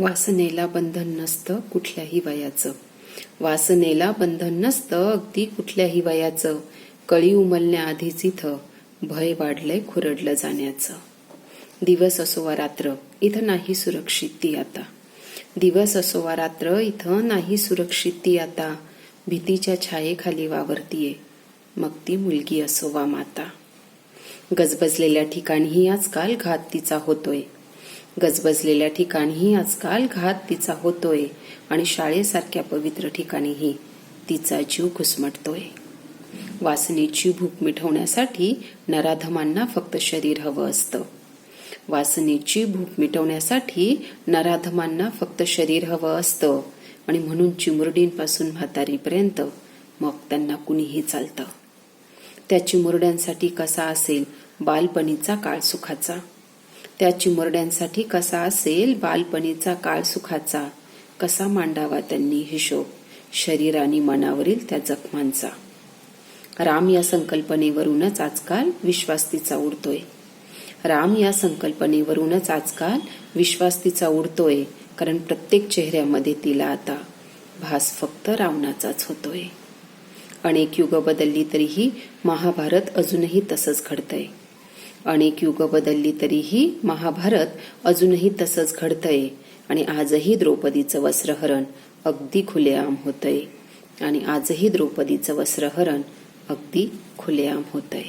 वासनेला बंधन नसतं कुठल्याही वयाचं. वासनेला बंधन नसतं अगदी कुठल्याही वयाचं. कळी उमलण्याआधीच इथं भय वाढलंय खुरडलं जाण्याचं. दिवस असो वा रात्र इथं नाही सुरक्षित ती आता. दिवस असो वा रात्र इथं नाही सुरक्षित ती आता. भीतीच्या छायेखाली वावरतीये मग ती मुलगी असो वा माता. गजबजलेल्या ठिकाणीही आजकाल घात तिचा होतोय. गजबजलेल्या ठिकाणीही आजकाल घात तिचा होतोय आणि शाळेसारख्या पवित्र ठिकाणीही तिचा जीव घुसमटतोय. वासनेची भूक मिटवण्यासाठी नराधमांना फक्त शरीर हवं असतं. वासनेची भूक मिटवण्यासाठी नराधमांना फक्त शरीर हवं असतं आणि म्हणून चिमुरडींपासून म्हातारीपर्यंत मग त्यांना कुणीही चालतं. त्या चिमुरड्यांसाठी कसा असेल बालपणीचा काळ सुखाचा. त्या चिमुरड्यांसाठी कसा असेल बालपणीचा काळ सुखाचा कसा मांडावा त्यांनी हिशोब शरीर आणि मनावरील त्या जखमांचा. राम या संकल्पनेवरूनच आजकाल विश्वास तिचा उडतोय. राम या संकल्पनेवरूनच आजकाल विश्वास तिचा उडतोय कारण प्रत्येक चेहऱ्यामध्ये तिला आता भास फक्त रावणाचाच होतोय. अनेक युग बदलली तरीही महाभारत अजूनही तसंच घडतंय. अनेक युग बदलली तरीही महाभारत अजूनही तसंच घडतंय आणि आजही द्रौपदीचं वस्त्रहरण अगदी खुलेआम होतंय. आणि आजही द्रौपदीचं वस्त्रहरण अगदी खुलेआम होतंय.